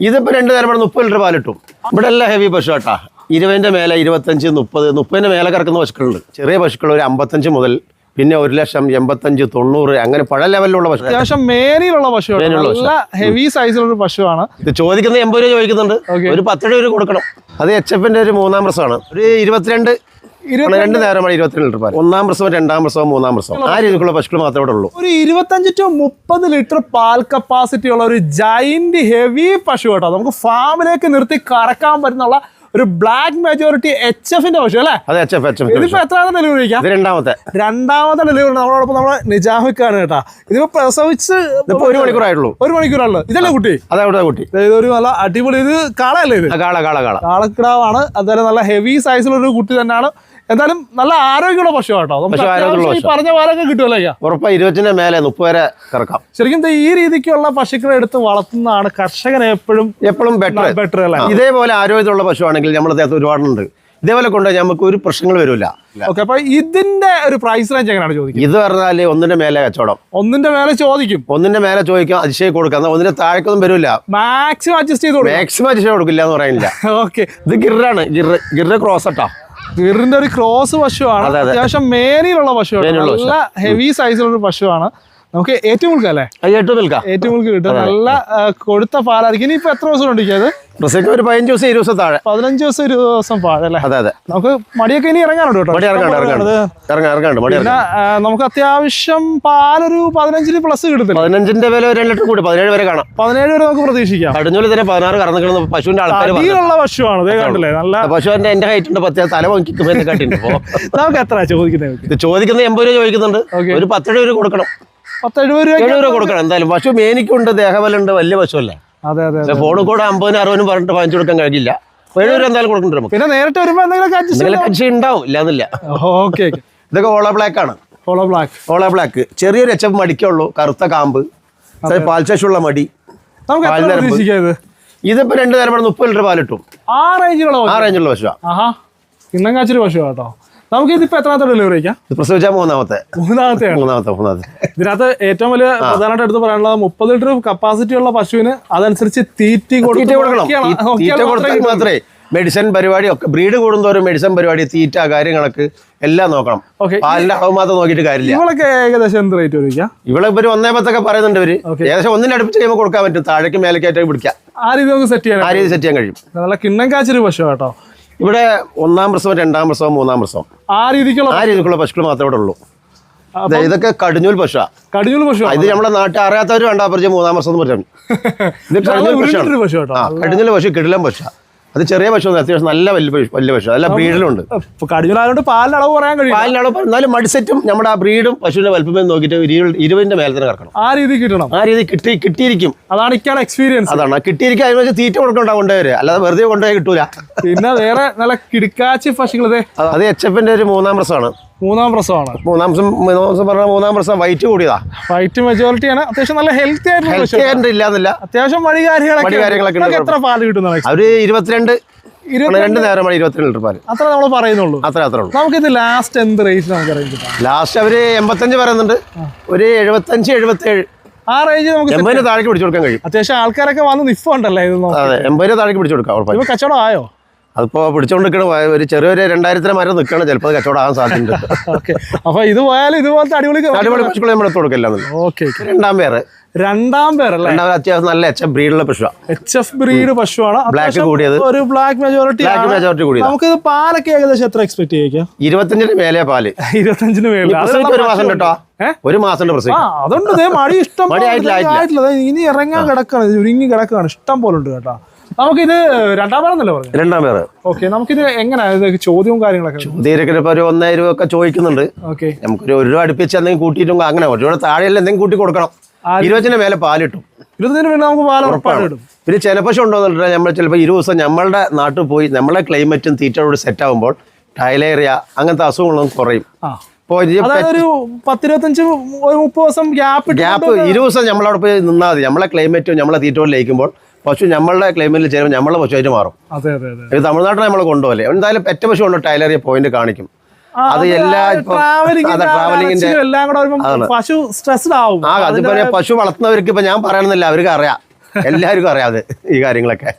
ഇതിപ്പോ രണ്ട് നേരം ഇവിടെ മുപ്പത് ലിറ്റർ പാൽ കിട്ടും ഇവിടെ എല്ലാം ഹെവി പശു കേട്ടാ ഇരുപതിന്റെ മേലെ ഇരുപത്തഞ്ച് മുപ്പത് മുപ്പതിന്റെ മേലെ കറക്കുന്ന പശുക്കളുണ്ട്. ചെറിയ പശുക്കൾ ഒരു അമ്പത്തഞ്ച് മുതൽ പിന്നെ ഒരു ലക്ഷം എൺപത്തഞ്ച് തൊണ്ണൂറ് അങ്ങനെ പഴ ലെവലിലുള്ള പശു അത്യാവശ്യം മേനിയിലുള്ള പശു നല്ല ഹെവി സൈസിലുള്ള പശുവാണ്. ഇത് ചോദിക്കുന്നത് എൺപത് രൂപ ചോദിക്കുന്നുണ്ട്. ഒരു പത്ത് രൂപ കൊടുക്കണം. അത് എച്ച് എഫിന്റെ ഒരു മൂന്നാം പ്രസമാണ് ഒരു ഇരുപത്തിരണ്ട് രണ്ട് നേരമാണ് ഇരുപത്തിരണ്ട് ലിറ്റർ പാൽ ഒന്നാം പ്രസവം രണ്ടാം പ്രസവം മൂന്നാം പ്രസവം. ആ രീതിക്കുള്ള പശുക്കൾ മാത്രമേ ഇവിടെ ഉള്ളൂ. ഒരു ഇരുപത്തഞ്ച് ടു മുപ്പത് ലിറ്റർ പാൽ കപ്പാസിറ്റി ഉള്ള ഒരു ജൈന്റ് ഹെവി പശു കേട്ടോ. നമുക്ക് ഫാമിലേക്ക് നിർത്തി കറക്കാൻ പറ്റുന്നുള്ള ഒരു ബ്ലാക്ക് മെജോറിറ്റി എച്ച് എഫിന്റെ പശു അല്ലേ? അതെ എച്ച് എഫ് എച്ച് എഫ് ഇതിപ്പോ എത്രാമത്തെ ഡെലിവറി രണ്ടാമത്തെ. രണ്ടാമത്തെ ഡെലിവറി നമ്മളോടൊപ്പം നമ്മളെ നിജാമിക്കാണ് കേട്ടാ. ഇതിപ്പോ പ്രസവിച്ച് ഒരു മണിക്കൂറായിട്ടുള്ളൂ ഒരു മണിക്കൂറാണല്ലോ. ഇതല്ലേ കുട്ടി? അവിടെ കുട്ടി ഇതൊരു നല്ല അടിപൊളി ഇത് കാളയല്ലേ ഇത്? കാള കാള കാള. കാളക്കിടാവാണ് അതുപോലെ നല്ല ഹെവി സൈസിലുള്ള ഒരു കുട്ടി തന്നെയാണ്. എന്തായാലും നല്ല ആരോഗ്യമുള്ള പശു കേട്ടോ നമുക്ക് ഈ പറഞ്ഞ പാലൊക്കെ കിട്ടുമല്ലോ മേലെ മുപ്പത് വരെ കറക്കാം. ശരിക്കും ഈ രീതിക്കുള്ള പശുക്കളെ എടുത്ത് വളർത്തുന്നതാണ് കർഷകൻ എപ്പോഴും എപ്പോഴും ബെറ്റർ ബെറ്റർ അല്ലേ? ഇതേപോലെ ആരോഗ്യമുള്ള പശുവാണെങ്കിൽ നമ്മൾ അദ്ദേഹത്തെ ഒരുപാടുണ്ട്. ഇതേപോലെ കൊണ്ടുപോയി നമുക്ക് ഒരു പ്രശ്നങ്ങൾ വരില്ല ഓക്കെ അപ്പൊ ഇതിന്റെ ഒരു പ്രൈസ് റേഞ്ച് എങ്ങനെയാണ് ചോദിക്കുന്നത്? ഇത് പറഞ്ഞാൽ ഒന്നിന്റെ മേലെ കച്ചവടം. ഒന്നിന്റെ മേലെ ചോദിക്കും. ഒന്നിന്റെ മേലെ ചോദിക്കാം അതിശയം കൊടുക്കാം. ഒന്നിന്റെ താഴേക്കൊന്നും വരില്ല മാക്സിമം അഡ്ജസ്റ്റ് ചെയ്ത് കൊടുക്കും. മാക്സിമം അഡ്ജസ്റ്റ് കൊടുക്കില്ല എന്ന് പറയുന്നില്ല. ഓക്കെ. ഇത് ഗിറാണ് ഗിർ ഗിർ ക്രോസ് അട്ടാ ഗിറിന്റെ ഒരു ക്രോസ് പശുവാണ്. അതെ, അതെ. അത്യാവശ്യം മേനിയിലുള്ള പശുവാണ്. നല്ല ഹെവി സൈസിലുള്ള പശുവാണ്. നമുക്ക് ഏറ്റവും മുൽക്ക അല്ലേ? ഏറ്റവും മുൽക്ക ഏറ്റവും മുൽക്ക് കിട്ടും. നല്ല കൊടുത്ത പാലായിരിക്കും. ഇനി ഇപ്പൊ എത്ര ദിവസം ഉണ്ടിരിക്കുന്നത് പ്രസവിക്കാൻ ഒരു പതിനഞ്ച് ദിവസം ഇരുപത് ദിവസം താഴെ. പതിനഞ്ച് ദിവസം ഇരുപത് ദിവസം പാഴല്ലേ അതെ അതെ. നമുക്ക് മടിയൊക്കെ ഇനി ഇറങ്ങാനുണ്ട് കേട്ടോ. ഇറങ്ങാണ്ട് പിന്നെ നമുക്ക് അത്യാവശ്യം പാലൊരു പതിനഞ്ചിന് പ്ലസ് കിട്ടത്തില്ല. പതിനഞ്ചിന്റെ വില ഒരു ലിറ്റർ കൂടി പതിനേഴ് വരെ കാണാം. പതിനേഴ് വരെ നമുക്ക് പ്രതീക്ഷിക്കാം. കടിഞ്ഞൂൽ തന്നെ പതിനാറ് കറന്നിക്കുന്ന പശുവിന്റെ ആൾക്കാർ അടിയിലുള്ള പശുവാണ് കണ്ടില്ലേ? നല്ല പശുവിന്റെ എന്റെ ഹൈറ്റ് ഉണ്ട് പത്ത് തല കാട്ടിണ്ട് നമുക്ക് എത്ര ചോദിക്കുന്നത് ചോദിക്കുന്നത് എൺപത് രൂപ ചോദിക്കുന്നുണ്ട്. ഒരു പത്ത് രൂപ കൊടുക്കണം. പത്ത് എഴുപത് രൂപ രൂപ കൊടുക്കണം. എന്തായാലും പശു മേനിക്കുണ്ട് ദേഹബലുണ്ട് വലിയ പശുവല്ലേ. അതെ അതെ അതെ. ഫോണിൽ കൂടെ അമ്പതിനും അറുപതിനും പറഞ്ഞിട്ട് വാങ്ങിച്ചു കൊടുക്കാൻ കഴിയില്ല. ഏഴ് രൂപ എന്തായാലും കൊടുക്കണ്ട നമുക്ക്? പിന്നെ നേരിട്ട് വരുമ്പോ എന്തെങ്കിലും കക്ഷി ഉണ്ടാവും ഇല്ലാന്നില്ല ഓക്കെ ഇതൊക്കെ ഓള ബ്ലാക്ക് ആണ്. ഓളോ ബ്ലാക്ക് ഓള ബ്ലാക്ക് ചെറിയൊരു എച്ചപ്പ് മടിക്കുള്ളൂ കറുത്ത കാമ്പ്. പാൽശേഷമുള്ള മടി. നമുക്ക് ഇതിപ്പോ രണ്ട് നേരം മുപ്പത് ലിറ്റർ പാൽ കിട്ടും ആ റേഞ്ചുള്ള പശുവാ. ആഹാ. പശുവാട്ടോ നമുക്ക് ഇതിപ്പോ എത്രാമത്തെ ഡെലിവറി പ്രസവിച്ചാൽ മൂന്നാമത്തെ. മൂന്നാമത്തെയാണ് മൂന്നാമത്തെ മൂന്നാമത്തെ. ഇതിനകത്ത് ഏറ്റവും വലിയ പ്രധാനമായിട്ട് എടുത്ത് പറയാനുള്ളത് മുപ്പത് ലിറ്റർ കപ്പാസിറ്റി ഉള്ള പശുവിന് അതനുസരിച്ച് തീറ്റി കൊടുക്കണം. മാത്രമേ മെഡിസിൻ പരിപാടി ഒക്കെ ബ്രീഡ് കൂടുന്തോറും മെഡിസിൻ പരിപാടി തീറ്റ കാര്യങ്ങളൊക്കെ എല്ലാം നോക്കണം. പാലിന്റെ അളവ് മാത്രം നോക്കിയിട്ട് കാര്യമില്ല. ഇവളൊക്കെ ഏകദേശം എന്ത് റേറ്റ് വരിക ഇവളെ ഇവർ ഒന്നേ പത്തൊക്കെ പറയുന്നുണ്ട് ഇവർ. ഏകദേശം ഒന്നിന് അടുപ്പിച്ച് കഴിയുമ്പോൾ കൊടുക്കാൻ പറ്റും. താഴേക്ക് മേലേക്കായിട്ട് പിടിക്കാം. ആ രീതി നമുക്ക് സെറ്റ് ചെയ്യാം ആ രീതി സെറ്റ് ചെയ്യാൻ കഴിയും. നല്ല കിണ്ണം കാച്ചൊരു പശു കേട്ടോ. ഇവിടെ ഒന്നാം പ്രസവം രണ്ടാം പ്രസവം മൂന്നാം പ്രസവം. ആ രീതിക്കുള്ള ആ രീതിക്കുള്ള പശുക്കൾ മാത്രമേ ഇവിടെ ഉള്ളൂ. ദേ ഇതൊക്കെ കടിഞ്ഞൂൽ പശുവാ. കടിഞ്ഞൂൽ പശു ഇത് നമ്മുടെ നാട്ടിൽ അറിയാത്തവർ രണ്ടാം പരിചയം മൂന്നാം വർഷം എന്ന് പറഞ്ഞു ഇത് കടിഞ്ഞൂൽ പശുവാണ്. പശു കേട്ടോ ആ കടിഞ്ഞൂൽ പശു കിടിലം പശു അത് ചെറിയ പശു അത്യാവശ്യം നല്ല വലിയ പശു വലിയ പശു അല്ല ബ്രീഡിലുണ്ട്. കടിഞ്ഞൂലായതുകൊണ്ട് പാലിന്റെ അളവ് പറയാൻ കഴിയും പാലിനാണ് എന്നാലും മടിസെറ്റും നമ്മുടെ ആ ബ്രീഡും പശുവിന്റെ വലുപ്പമേ നോക്കിയിട്ട് ഇരുപത് ഇരുപതിന്റെ മേലെ തന്നെ കറക്കണം. ആ രീതി കിട്ടണം. ആ രീതി കിട്ടി കിട്ടിയിരിക്കും. അതാണ് ഇക്കാണ് എക്സ്പീരിയൻസ് അതാണ്. കിട്ടിയിരിക്കും അതിന് വെച്ച് തീറ്റ കൊടുക്കണ്ട കൊണ്ടുവരെ അല്ലാതെ വെറുതെ കൊണ്ടുപോയി കിട്ടൂല. പിന്നെ വേറെ നല്ല കിടക്കാച്ചി പശുക്കളത് അത് എച്ച് എഫിന്റെ ഒരു മൂന്നാം പ്രസവമാണ് മൂന്നാം പ്രസവമാണ്. മൂന്നാം മൂന്നാം പ്രസവം പറഞ്ഞാൽ മൂന്നാം പ്രസവം വൈറ്റ് കൂടിയതാ. വൈറ്റ് മെജോറിറ്റി ആണ്. അത്യാവശ്യം നല്ല ഹെൽത്തി ആയിട്ട് ഇല്ലാന്നില്ല അത്യാവശ്യം വഴി കാര്യങ്ങളൊക്കെ എത്ര പാൽ കിട്ടുന്നതാണ് അവർ ഇരുപത്തിരണ്ട് ഇരുപത്തി രണ്ട് നേരമാണ് ഇരുപത്തിരണ്ട് ലിറ്റർ പാൽ. അത്ര നമ്മൾ പറയുന്നുള്ളൂ. അത്ര അത്ര ഉള്ളൂ. നമുക്കിത് ലാസ്റ്റ് എന്ത് റേറ്റ് നമുക്ക് ലാസ്റ്റ് അവർ എൺപത്തഞ്ച് പറയുന്നുണ്ട്. ഒരു എഴുപത്തഞ്ച് എഴുപത്തേഴ്. ആ റേഞ്ച് നമുക്ക് എൺപതിന് താഴേക്ക് പിടിച്ചു കൊടുക്കാൻ കഴിയും. അത്യാവശ്യം ആൾക്കാരൊക്കെ വന്ന് നിഫുണ്ടല്ലേ ഇത് അതെ എൺപതിന് താഴേക്ക് പിടിച്ചു കൊടുക്കാം ഇപ്പൊ കച്ചവടം ആയോ? അതിപ്പോ പിടിച്ചോണ്ടിരിക്കണ ഒരു ചെറിയൊരു രണ്ടായിരത്തിന് മരം നിൽക്കണം ചിലപ്പോൾ അത് കച്ചവടം ആകാൻ സാധ്യതയുണ്ട്. ഓക്കെ. അപ്പൊ ഇത് പോയാലും ഇതുപോലത്തെ അടിപൊളി അടിപൊളി പശുക്കളെ നമ്മൾ എടുത്ത് കൊടുക്കില്ല ഓക്കെ രണ്ടാം പേര് രണ്ടാം പേരല്ലേ രണ്ടാം അത്യാവശ്യം നല്ല എച്ച് എഫ് ബ്രീഡുള്ള പശുവാണ് എച്ച് എഫ് ബ്രീഡ് പശുവാണ്. ബ്ലാക്ക് കൂടിയത്. ഒരു ബ്ലാക്ക് മെജോറിറ്റി ബ്ലാക്ക് മെജോറിറ്റി കൂടി നമുക്ക് പാലൊക്കെ ഏകദേശം എത്ര എക്സ്പെക്ട് ചെയ്യാം ഇരുപത്തഞ്ചിന് മേലെ പാൽ. ഇരുപത്തഞ്ചിന് മേലെ ഒരു മാസം കേട്ടോ? ഒരു മാസം അതുകൊണ്ട് മടി ഇഷ്ടം ആയിട്ടില്ല, ഇനി ഇറങ്ങാൻ കിടക്കാണ്. ഒരുങ്ങി ഉരുങ്ങി കിടക്കാണ്. ഇഷ്ടം പോലെ ഉണ്ട് കേട്ടോ. നമുക്കിത് രണ്ടാം പേരെന്നല്ലേ പറഞ്ഞു? രണ്ടാം പേര്. ഓക്കെ നമുക്കിത് എങ്ങനെയാണ് ചോദ്യവും കാര്യങ്ങളൊക്കെ തീരക്കിന് ഇപ്പൊ ഒരു ഒന്നായിരം രൂപ ഒക്കെ ചോദിക്കുന്നുണ്ട്. ഓക്കെ. നമുക്കൊരു ഒരു രൂപ അടുപ്പിച്ച് എന്തെങ്കിലും കൂട്ടിയിട്ടും അങ്ങനെ ഒരു രൂപ താഴെയല്ല എന്തെങ്കിലും കൂട്ടി കൊടുക്കണം. ഇരുപത്തിന് മേലെ പാൽ കിട്ടും ഇരുപതിന് പിന്നെ നമുക്ക് പാൽ ഉറപ്പാണ്. കിട്ടും പിന്നെ ചിലപ്പശു ഉണ്ടോന്നിട്ട് നമ്മൾ ചിലപ്പോൾ ഇരുപത് ദിവസം നമ്മളുടെ നാട്ടിൽ പോയി നമ്മളെ ക്ലൈമറ്റും തീറ്റയോട് സെറ്റ് ആകുമ്പോൾ ടൈലേറിയ അങ്ങനത്തെ അസുഖങ്ങളൊന്നും കുറയും. ഒരു പത്തിരുപത്തഞ്ച് ഒരു മുപ്പത് ദിവസം ഗ്യാപ്പ് ഗ്യാപ്പ് ഇരുപത് ദിവസം നമ്മളവിടെ പോയി നിന്നാൽ മതി. നമ്മളെ ക്ലൈമറ്റും നമ്മളെ തീറ്റോട് ലയിക്കുമ്പോൾ പശു നമ്മളുടെ ക്ലെയിമിൽ ചേരുമ്പോൾ നമ്മളെ പശുവായിട്ട് മാറും. അതെ അതെ അതെ. ഇത് തമിഴ്നാട്ടിൽ നമ്മൾ കൊണ്ടുപോലെ എന്തായാലും പെറ്റ പശു കൊണ്ട് ടൈലറിയ പോയിന്റ് കാണിക്കും. അത് എല്ലാ അതെ വരുമ്പോൾ പശു സ്ട്രെസ്ഡ് ആവും. ആ അതിപ്പോ പശു വളർത്തുന്നവർക്ക് ഇപ്പൊ ഞാൻ പറയണമെന്നില്ല അവർക്ക് അറിയാം എല്ലാവർക്കും അറിയാതെ ഈ കാര്യങ്ങളൊക്കെ.